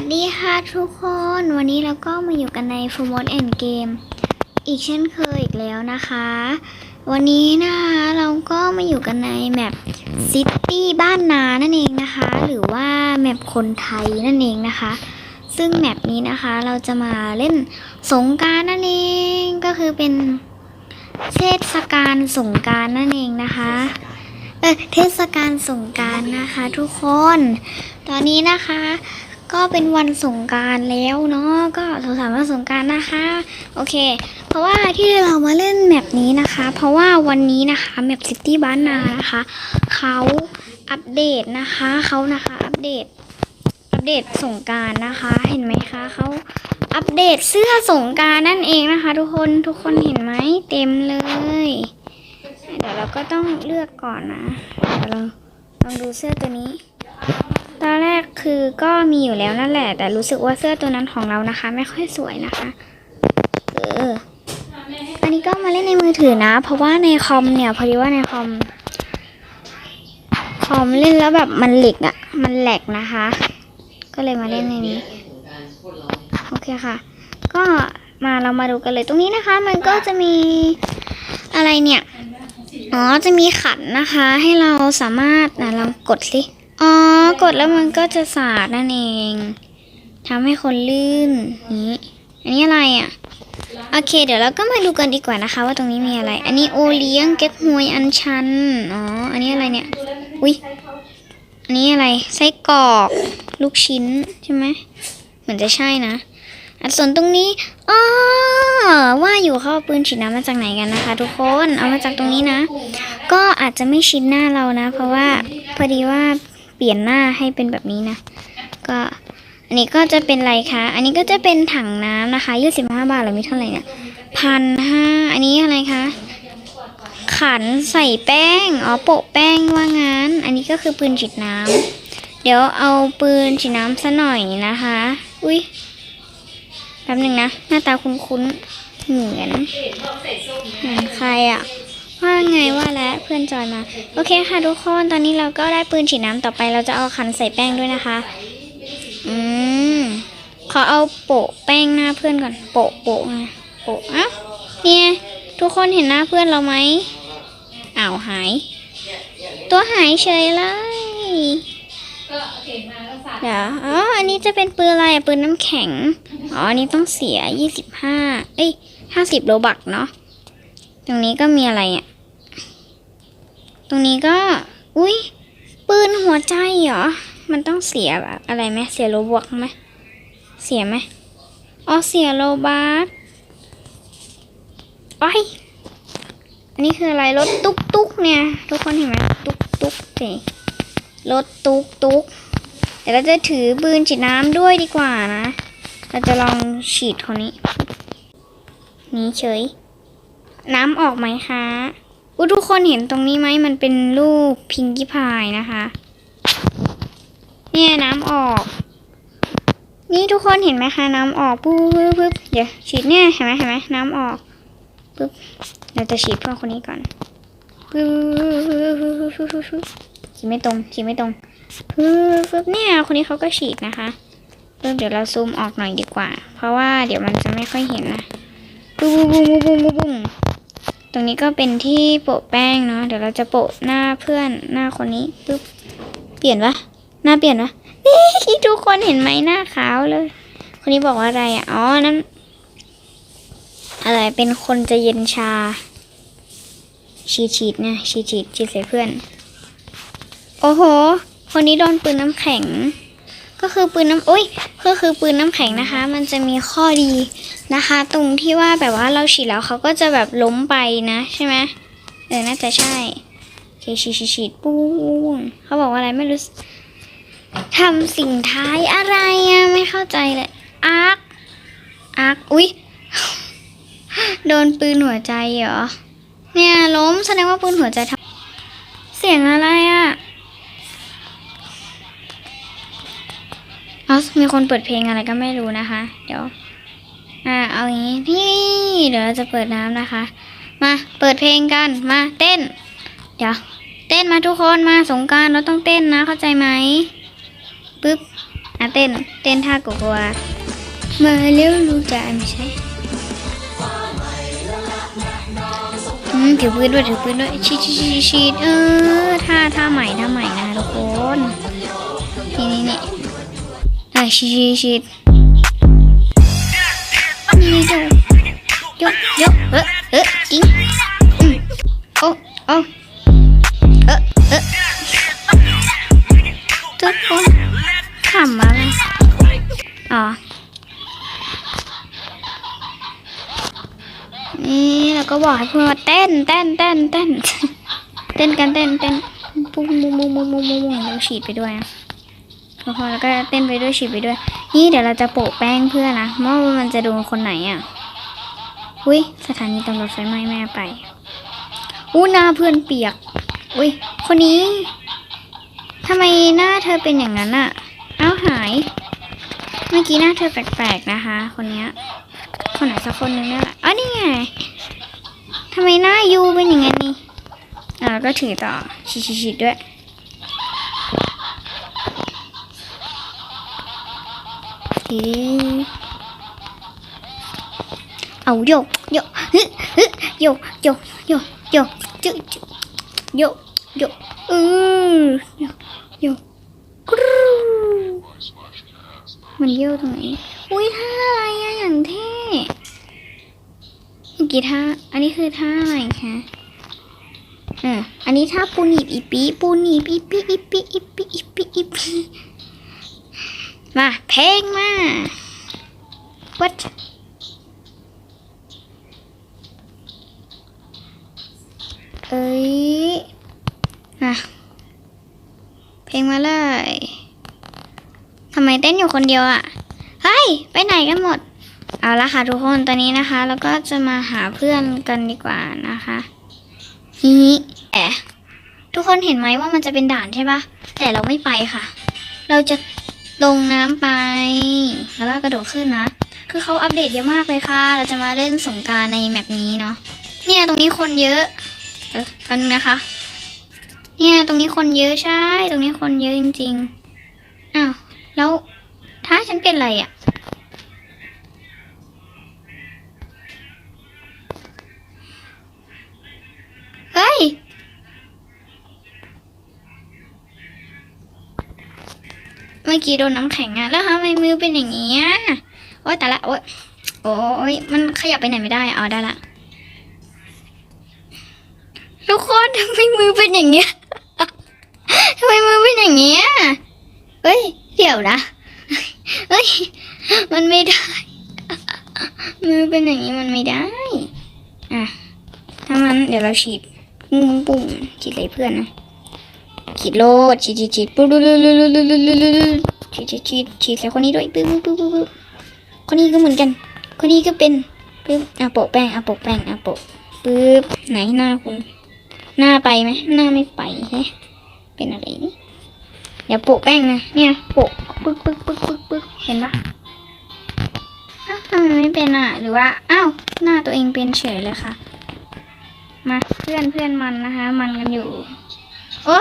วัสดีค่ะทุกคน วันนี้เราก็มาอยู่กันใน f u l m o d End Game อีกเช่นเคยอีกแล้วนะคะ วันนี้นะคะเราก็มาอยู่กันในแมปซิตี้บ้านนานั่นเองนะคะ หรือว่าแมปคนไทยนั่นเองนะคะ ซึ่งแมปนี้นะคะเราจะมาเล่นสงการนั่นเองก็คือเป็นเทศกาลสงการนั่นเองนะคะเออเทศกาลสงการนะคะทุกคน ตอนนี้นะคะ ก็เป็นวันสงการแล้วเนาะก็สุขสันต์วันสงการนะคะ โอเค เพราะว่าที่เรามาเล่นแมปนี้นะคะ เพราะว่าวันนี้นะคะแมปซิตี้บ้านนานะคะเขาอัปเดตนะคะเขานะคะอัปเดตอัปเดตสงการนะคะเห็นไหมคะเขาอัปเดตเสื้อสงการนั่นเองนะคะ ทุกคนทุกคนเห็นไหมเต็มเลย เดี๋ยวเราก็ต้องเลือกก่อนนะเดี๋ยวเราลองดูเสื้อตัวนี้ ตอนแรกคือก็มีอยู่แล้วนั่นแหละ แต่รู้สึกว่าเสื้อตัวนั้นของเรานะคะ ไม่ค่อยสวยนะคะ เออ อันนี้ก็มาเล่นในมือถือนะ เพราะว่าในคอมเนี่ยพอดีว่าในคอม คอมเล่นแล้วแบบมันเหล็กอะ่ะ มันแหลกนะคะ ก็เลยมาเล่นในนี้ โอเคค่ะ ก็มาเรามาดูกันเลยตรงนี้นะคะ มันก็จะมีอะไรเนี่ย อ๋อ จะมีขันนะคะ ให้เราสามารถนะลองกดสิ อ๋อ กดแล้วมันก็จะสาดนั่นเองทำให้คนลื่นนี้อันนี้อะไรอะ โอเค เดี๋ยวเราก็มาดูกันดีกว่านะคะ ว่าตรงนี้มีอะไร อันนี้โอเลี้ยงเก๊กฮวยอันชัน อ๋อ อันนี้อะไรเนี่ย อุ้ยอันนี้อะไร ไส้กรอก ลูกชิ้นใช่ไหม เหมือนจะใช่นะ อันส่วนตรงนี้อ๋อว่าอยู่เขาเอาปืนฉีดน้ำมาจากไหนกันนะคะ ทุกคน เอามาจากตรงนี้นะ ก็อาจจะไม่ชินหน้าเรานะ เพราะว่าพอดีว่า เปลี่ยนหน้าให้เป็นแบบนี้นะ ก็อันนี้ก็จะเป็นอะไรคะ อันนี้ก็จะเป็นถังน้ำนะคะยี่สิบห้าบาทหรือมีเท่าไหร่เนี่ยพันห้าอันนี้อะไรคะ ขันใส่แป้ง อ๋อโปะแป้งว่างั้น อันนี้ก็คือปืนฉีดน้ำเดี๋ยวเอาปืนฉีดน้ำซะหน่อยนะคะ อุ้ยแป๊บหนึ่งนะ หน้าตาคุ้นๆเหมือนเหมือนใครอะ ว่าไงว่าแล้วเพื่อนจอยมา โอเคค่ะทุกคนตอนนี้เราก็ได้ปืนฉีดน้ำต่อไปเราจะเอาขันใส่แป้งด้วยนะคะ อืมขอเอาโปะแป้งหน้าเพื่อนก่อน โปะโปะไงโปะอะเนี่ยทุกคนเห็นหน้าเพื่อนเราไหมอ้าวหาย ตัวหายเฉยเลยเดี๋ยวอ๋ออันนี้จะเป็นปืนอะไรปืนน้ำแข็ง อ๋ออันนี้ต้องเสียยี่สิบห้าเอ้ยห้าสิบโลบักเนาะ ตรงนี้ก็มีอะไรอะ ตรงนี้ก็ อุ้ยปืนหัวใจเหรอ มันต้องเสียแบบอะไรไหมเสียโลบักไหมเสียไหมอ๋อเสียโลบักโอ้ยอันนี้คืออะไรรถตุ๊กตุ๊กเนี่ย ทุกคนเห็นไหมตุ๊กตุ๊กสิรถตุ๊กตุ๊กเดี๋ยวเราจะถือปืนฉีดน้ำด้วยดีกว่านะ เราจะลองฉีดคนนี้ นี้เฉย น้ำออกไหมคะอุทุกคนเห็นตรงนี้ไหมมันเป็นรูปพิงกี้พายนะคะ เนี่ยน้ำออก นี่ทุกคนเห็นไหมคะน้ำออกปุ๊บปุ๊บปุ๊บเดี๋ยวฉีดเนี่ยเห็นไหมเห็นไหมน้ำออกปุ๊บเราจะฉีดเพื่อนคนนี้ก่อนปุ๊บปุ๊บปุ๊บปุ๊บปุ๊บปุ๊บฉีดไม่ตรงฉีดไม่ตรงปึ๊บปึ๊บเนี่ยคนนี้เขาก็ฉีดนะคะปึ๊บเดี๋ยวเราซูมออกหน่อยดีกว่า เพราะว่าเดี๋ยวมันจะไม่ค่อยเห็นนะปุ้งปุ้งปุ้งปุ้งปุ้งปุ้งต รงนี้ก็เป็นที่โปะแป้งเนาะเดี๋ยวเราจะโปะหน้าเพื่อนหน้าคนนี้ปึ๊บเปลี่ยนปะหน้าเปลี่ยนปะนี่ทุกคนเห็นไหมหน้าขาวเลย คนนี้บอกว่าอะไรอะอ๋อนั่นอะไรเป็นคนจะเย็นชา ฉีดฉีดเนี่ยฉีดฉีดฉีดใส่เพื่อน โอ้โห คนนี้โดนปืนน้ำแข็ง ก็คือปืนน้ำอุ้ยก็คือปืนน้ำแข็งนะคะ มันจะมีข้อดีนะคะ ตรงที่ว่าแบบว่าเราฉีดแล้วเขาก็จะแบบล้มไปนะใช่ไหมเออน่าจะใช่โอเคฉีดฉีดฉีดปุ้งเขาบอกว่าอะไรไม่รู้ทำสิ่งท้ายอะไรอะไม่เข้าใจเลยอาร์คอาร์คอุ้ยโดนปืนหัวใจเหรอเนี่ยล้มแสดงว่าปืนหัวใจทำเสียงอะไรอะ อ๋อมีคนเปิดเพลงอะไรก็ไม่รู้นะคะ เดี๋ยว อ่า เอาอย่างนี้นี่เดี๋ยวเราจะเปิดน้ำนะคะ มาเปิดเพลงกันมาเต้น เดี๋ยว เต้นมาทุกคนมาสงการเราต้องเต้นนะเข้าใจไหมปึ๊บอะเต้นเต้นท่ากลัวมาเร็วลูกจ๋าไม่ใช่ถือปืนด้วยถือปืนด้วยชีดชีดชีดชีเออท่าท่าใหม่ท่าใหม่นะคะทุกคน อะชีชีชีดนี่ดูยกยกเออเออจริงอืมโอ้โอ้เออเออทุกคนขำอะไรอ๋อนี่เราก็บอกให้เพื่อนว่าเต้นเต้นเต้นเต้นเต้นกันเต้นเต้นปุ้งมุ้งมุ้งมุ้งมุ้งมุ้งมุ้งเราฉีดไปด้วยนะ แล้วพอแล้วก็เต้นไปด้วยฉีดไปด้วย นี่เดี๋ยวเราจะโปะแป้งเพื่อนนะว่ามันจะโดนคนไหนอะอุ้ยสถานีตำรวจไฟไหม้แม่ไปอู้หน้าเพื่อนเปียก อุ้ยคนนี้ทำไมหน้าเธอเป็นอย่างนั้นอะเอ้าหาย เมื่อกี้หน้าเธอแปลกๆนะคะ คนเนี้ยคนไหนสักคนนึงนี่แหละอ๋อนี่ไงทำไมหน้ายูเป็นอย่างนั้นนี่อ่าก็ถือต่อฉีดๆด้วย ทีเอาโยโยฮึฮึโยโยโยโยจึ๊จึ๊โยโยกเออโยโยกรูมันเยี่ยวตรงไหนอุ้ยท่าอะไรอะอย่างเท่เมื่อกี้ท่าอันนี้คือท่าอะไรคะอ่าอันนี้ท่าปูนีบอีปีปูนีบอีปีอีปีอีปีอีปีอีปี มา เพลงมา what เอ้ยอะเพลงมาเลยทำไมเต้นอยู่คนเดียวอะ เฮ้ย ไปไหนกันหมด เอาละค่ะทุกคนตอนนี้นะคะ แล้วก็จะมาหาเพื่อนกันดีกว่านะคะนี่แอะทุกคนเห็นไหมว่ามันจะเป็นด่านใช่ปะแต่เราไม่ไปค่ะ เราจะ ลงน้ำไป แล้วก็กระโดดขึ้นนะ คือเขาอัปเดตเยอะมากเลยค่ะ เราจะมาเล่นสงกรารในแมปนี้เนาะ เนี่ยตรงนี้คนเยอะเออกันนะคะ เนี่ยตรงนี้คนเยอะใช่ ตรงนี้คนเยอะจริงๆ อ้าว แล้วถ้าฉันเป็นอะไรอะ่ะ เมื่อกี้โดนน้ำแข็งอะแล้วทำไมมือเป็นอย่างนี้อะโอ๊ยแต่ละโอ๊ยโอ๊ยมันขยับไปไหนไม่ได้เอาได้ละทุกคนทำไมมือเป็นอย่างเงี้ยทำไมมือเป็นอย่างเงี้ยเฮ้ยเดี๋ยวนะเฮ้ยมันไม่ได้ มือเป็นอย่างนี้มันไม่ได้อะถ้ามันเดี๋ยวเราฉีดปุ้งปุ้งฉีดใส่เพื่อนนะ ฉีดโลดฉีดฉีดฉีดปุ๊บปุ๊บปุ๊บปุ๊บปุ๊บปุ๊บฉีดฉีดฉีดฉีดใส่คนนี้ด้วยปุ๊บปุ๊บปุ๊บปุ๊บคนนี้ก็เหมือนกัน คนนี้ก็เป็นปุ๊บอะโปะแป้งอะโปะแป้งอะโปะปุ๊บไหนหน้าคุณ หน้าไปไหมหน้าไม่ไปใช่เป็นอะไรนี่เดี๋ยวโปะแป้งนะเนี่ยโปะปึ๊กปึ๊กปึ๊กปึ๊กปึ๊กเห็นปะทำไมไม่เป็นอะ หรือว่าอ้าวหน้าตัวเองเป็นเฉยเลยค่ะ มาเพื่อนเพื่อนมันนะคะ มันกันอยู่โอ้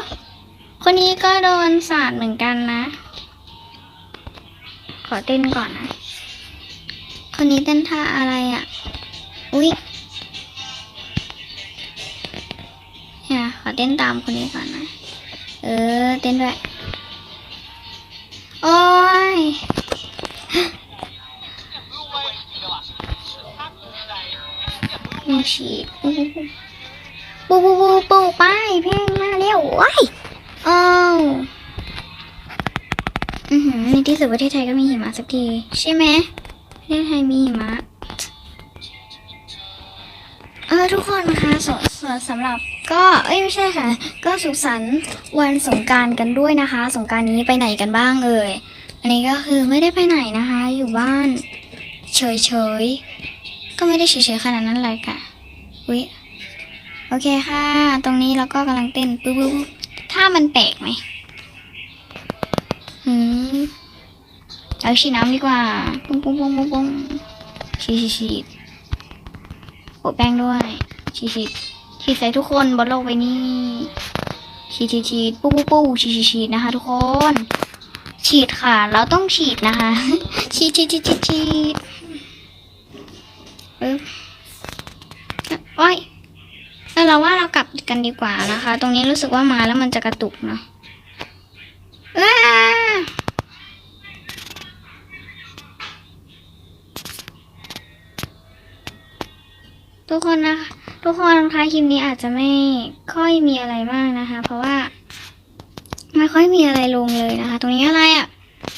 คนนี้ก็โดนสาดเหมือนกันนะ ขอเต้นก่อนนะ คนนี้เต้นท่าอะไรอะ อุ๊ยเนี่ยขอเต้นตามคนนี้ก่อนนะ เออ เต้นด้วย โอ้ยมีฉีดปูปูปูปูปูไปเพลงมาเร็วว้าย อ้าวอือหือในที่สุดประเทศไทยก็มีหิมะสักที ใช่ไหมประเทศไทยมีหิมะเออทุกคนนะคะสสสำหรับก็เอ้ยไม่ใช่ค่ะ ก็สุขสันต์วันสงการกันด้วยนะคะ สงการนี้ไปไหนกันบ้างเอ่ยอันนี้ก็คือไม่ได้ไปไหนนะคะ อยู่บ้าน เฉยๆก็ไม่ได้เฉยๆขนาดนั้นเลยค่ะอุ้ยโอเคค่ะ ตรงนี้เราก็กำลังเต้นปุ๊บปุ๊บ ถ้ามันแปลกไหมอืมเอาฉีดน้ำดีกว่าปุ้งปุ้งปุ้งปุ้งปุ้งฉีดฉีดฉีดโปะแป้งด้วยฉีดฉีดฉีดใส่ทุกคนบนโลกใบนี้ฉีดฉีดฉีดปู้ปู้ปู้ฉีดฉีดฉีดนะคะ ทุกคน ฉีดค่ะ เราต้องฉีดนะคะ ฉีดฉีดฉีดฉีดฉีดปึ๊บโอ้ย เราว่าเรากลับกันดีกว่านะคะ ตรงนี้รู้สึกว่ามาแล้วมันจะกระตุกเนาะอ้าทุกคนนะคะทุกคนคะคลิปนี้อาจจะไม่ค่อยมีอะไรมากนะคะ เพราะว่า ไม่ค่อยมีอะไรลงเลยนะคะ ตรงนี้อะไรอะ่ะ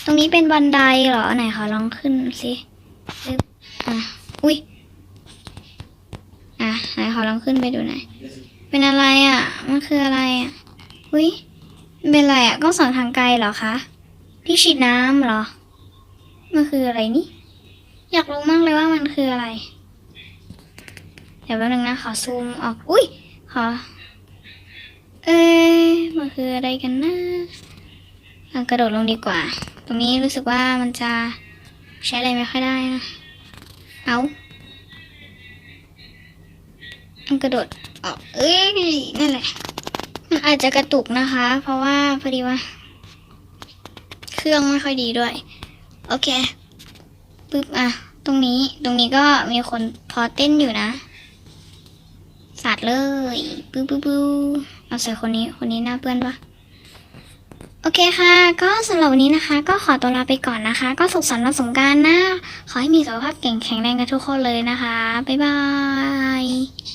ตรงนี้เป็นบันไดเหรอไหนขอลองขึ้นสิอะอุ้ย ไหนขอลองขึ้นไปดูหน่อย เป็นอะไรอะ่ะ มันคืออะไรอะ่ะอุ้ยเป็นอะไรอะ่ะกล้องส่องทางไกลเหรอคะ ที่ฉีดน้ำเหรอ มันคืออะไรนี่ อยากรู้มากเลยว่ามันคืออะไร เดี๋ยวแป๊บนึงนะ ขอซูมออก อุ้ย ขอ เอ๊มันคืออะไรกันนะอะกระโดดลงดีกว่า ตรงนี้รู้สึกว่ามันจะใช้อะไรไม่ค่อยได้นะ เอา กระโดดออก เอ้ยนั่นแหละมันอาจจะกระตุกนะคะ เพราะว่าพอดีว่า เครื่องไม่ค่อยดีด้วย โอเคปึ๊บอะ ตรงนี้ตรงนี้ก็มีคนพอเต้นอยู่นะสาดเลยปื้อปื้อปื้อเอาใส่คนนี้คนนี้หน้าเปื้อนปะโอเคค่ะ ก็สำหรับวันนี้นะคะ ก็ขอตัวลาไปก่อนนะคะ ก็สุขสันต์วันสงการนะ ขอให้มีสุขภาพแข็งแรงกันทุกคนเลยนะคะ บ๊ายบาย